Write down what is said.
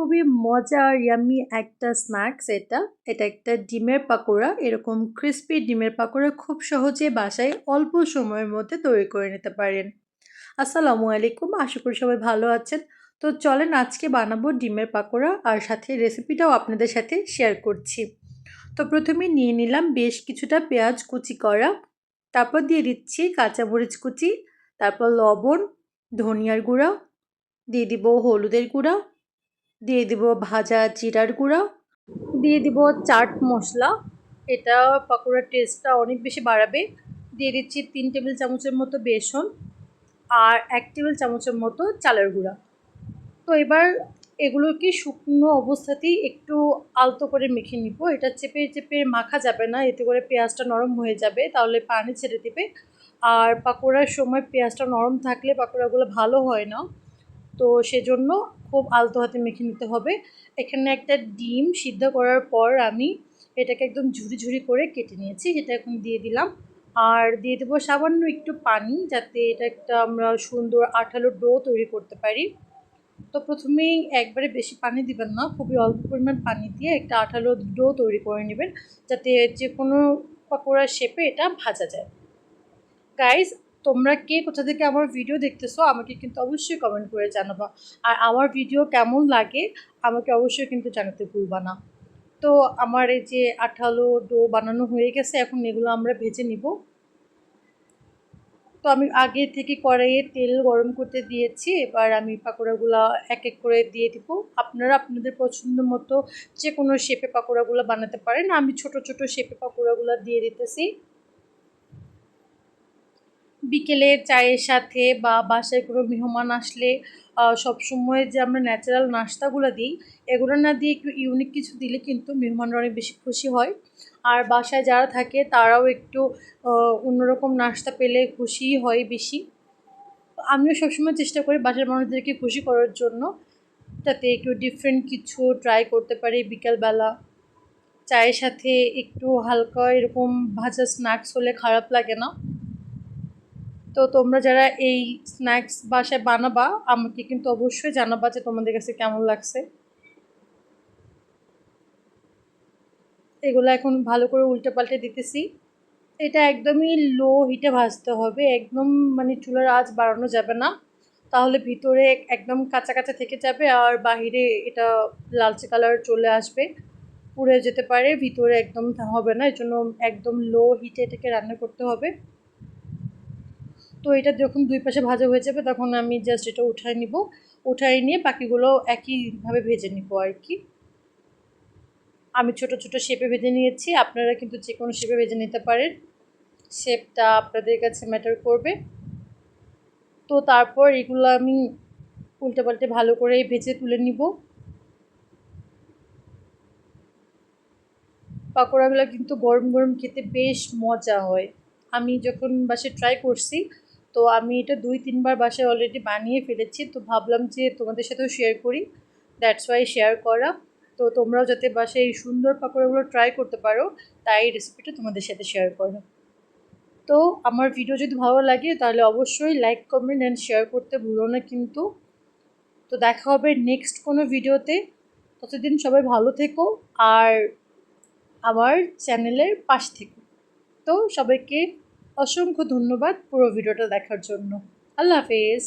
খুবই মজার ইয়াম্মি একটা স্ন্যাক্স এটা। এটা একটা ডিমের পাকোড়া, এরকম ক্রিস্পি ডিমের পাকোড়া খুব সহজে বাসায় অল্প সময়ের মধ্যে তৈরি করে নিতে পারেন। আসসালামু আলাইকুম, আশা করি সবাই ভালো আছেন। তো চলেন আজকে বানাবো ডিমের পাকোড়া আর সাথে রেসিপিটাও আপনাদের সাথে শেয়ার করছি। তো প্রথমে নিয়ে নিলাম বেশ কিছুটা পেঁয়াজ কুচি করা। তারপর দিয়ে দিচ্ছি কাঁচামরিচ কুচি, তারপর লবণ, ধনিয়ার গুঁড়া, দিয়ে দিব হলুদের গুঁড়া দিয়ে দিব ভাজা জিরার গুঁড়া, দিয়ে দিব চাট মশলা। এটা পাকোড়ার টেস্টটা অনেক বেশি বাড়াবে। দিয়ে দিচ্ছি তিন টেবিল চামচের মতো বেসন আর এক টেবিল চামচের মতো চালের গুঁড়া। তো এবার এগুলোকে শুকনো অবস্থাতেই একটু আলতো করে মেখে নিব। এটা চেপে চেপে মাখা যাবে না, এতে করে পেঁয়াজটা নরম হয়ে যাবে, তাহলে পানি ছেড়ে দেবে। আর পাকোড়ার সময় পেঁয়াজটা নরম থাকলে পাকোড়াগুলো ভালো হয় না। তো সেজন্য খুব আলতো হাতে মেখে নিতে হবে। এখানে একটা ডিম সিদ্ধ করার পর আমি এটাকে একদম ঝুড়ি ঝুড়ি করে কেটে নিয়েছি সেটা এখন দিয়ে দিলাম। আর দিয়ে দেবো সামান্য একটু পানি, যাতে এটা একটা আমরা সুন্দর আঠালো ডো তৈরি করতে পারি। তো প্রথমেই একবারে বেশি পানি দিবেন না, খুবই অল্প পরিমাণ পানি দিয়ে একটা আঠালো ডো তৈরি করে নেবেন, যাতে যে কোনো পকোড়ার শেপে এটা ভাজা যায়। গাইজ তোমরা কে, কোথা থেকে আমার ভিডিও দেখতেছো, আমাকে কিন্তু অবশ্যই কমেন্ট করে জানাবা। আর আমার ভিডিও কেমন লাগে, আমাকে অবশ্যই কিন্তু জানাতে ভুলবা না। তো আমার এই যে আঠালো ডো বানানো হয়ে গেছে, এখন এগুলো আমরা ভেজে নিব। তো আমি আগে থেকে কড়াইয়ে তেল গরম করতে দিয়েছি, এবার আমি পাকোড়াগুলো এক এক করে দিয়ে দিব। আপনারা আপনাদের পছন্দ মতো যে কোনো শেপে পাকোড়াগুলো বানাতে পারেন। আমি ছোট ছোট শেপে পাকোড়াগুলো দিয়ে দিতেছি। বিকেলে চায়ের সাথে বা বাসায় কোনো মেহমান আসলে সবসময় যে আমরা ন্যাচারাল নাস্তাগুলো দিই, এগুলো না দিয়ে একটু ইউনিক কিছু দিলে কিন্তু মেহমানরা অনেক বেশি খুশি হয়। আর বাসায় যারা থাকে তারাও একটু অন্যরকম নাস্তা পেলে খুশি হয় বেশি। আমিও সবসময় চেষ্টা করি বাসার মানুষদেরকে খুশি করার জন্য, যাতে একটু ডিফারেন্ট কিছু ট্রাই করতে পারি বিকালবেলা। চায়ের সাথে একটু হালকা এরকম ভাজা স্ন্যাক্স হলে খারাপ লাগে না। তো তোমরা যারা এই স্ন্যাক্স বাসায় বানাবা, আমাকে কিন্তু অবশ্যই জানাবা যে তোমাদের কাছে কেমন লাগছে। এগুলো এখন ভালো করে উল্টে পাল্টে দিতেছি। এটা একদমই লো হিটে ভাজতে হবে, একদম মানে চুলার আঁচ বাড়ানো যাবে না। তাহলে ভিতরে একদম কাঁচা কাঁচা থেকে যাবে আর বাহিরে এটা লালচে কালার চলে আসবে, পুড়ে যেতে পারে, ভিতরে একদম হবে না। এর জন্য একদম লো হিটে এটাকে রান্না করতে হবে। তো এটা যখন দুই পাশে ভাজা হয়ে যাবে, তখন আমি জাস্ট এটা উঠাই নিব। উঠাই নিয়ে বাকিগুলো একইভাবে ভেজে নিব আর কি। আমি ছোট ছোট শেপে ভেজে নিয়েছি। আপনারা কিন্তু যে কোনো শেপে ভেজে নিতে পারেন। শেপটা আপনাদের কাছে ম্যাটার করবে। তো তারপর এগুলো আমি উল্টে পাল্টে ভালো করে ভেজে তুলে নিব। পাকোড়াগুলো কিন্তু গরম গরম খেতে বেশ মজা হয়। আমি যখন বাসে ট্রাই করছি তো আমি এটা দুই, তিনবার বাসায় অলরেডি বানিয়ে ফেলেছি। তো ভাবলাম যে তোমাদের সাথেও শেয়ার করি। দ্যাটস ওয়াই শেয়ার করা। তো তোমরাও যাতে বাসায় এই সুন্দর পাকোড়াগুলো ট্রাই করতে পারো, তাই রেসিপিটা তোমাদের সাথে শেয়ার করো। তো আমার ভিডিও যদি ভালো লাগে, তাহলে অবশ্যই লাইক কমেন্ট অ্যান্ড শেয়ার করতে ভুলো না কিন্তু। তো দেখা হবে নেক্সট কোনো ভিডিওতে ততদিন সবাই ভালো থেকো আর আমার চ্যানেলের পাশ থেকো। তো সবাইকে অসংখ্য ধন্যবাদ পুরো ভিডিওটা দেখার জন্য। আল্লাহ হাফেজ।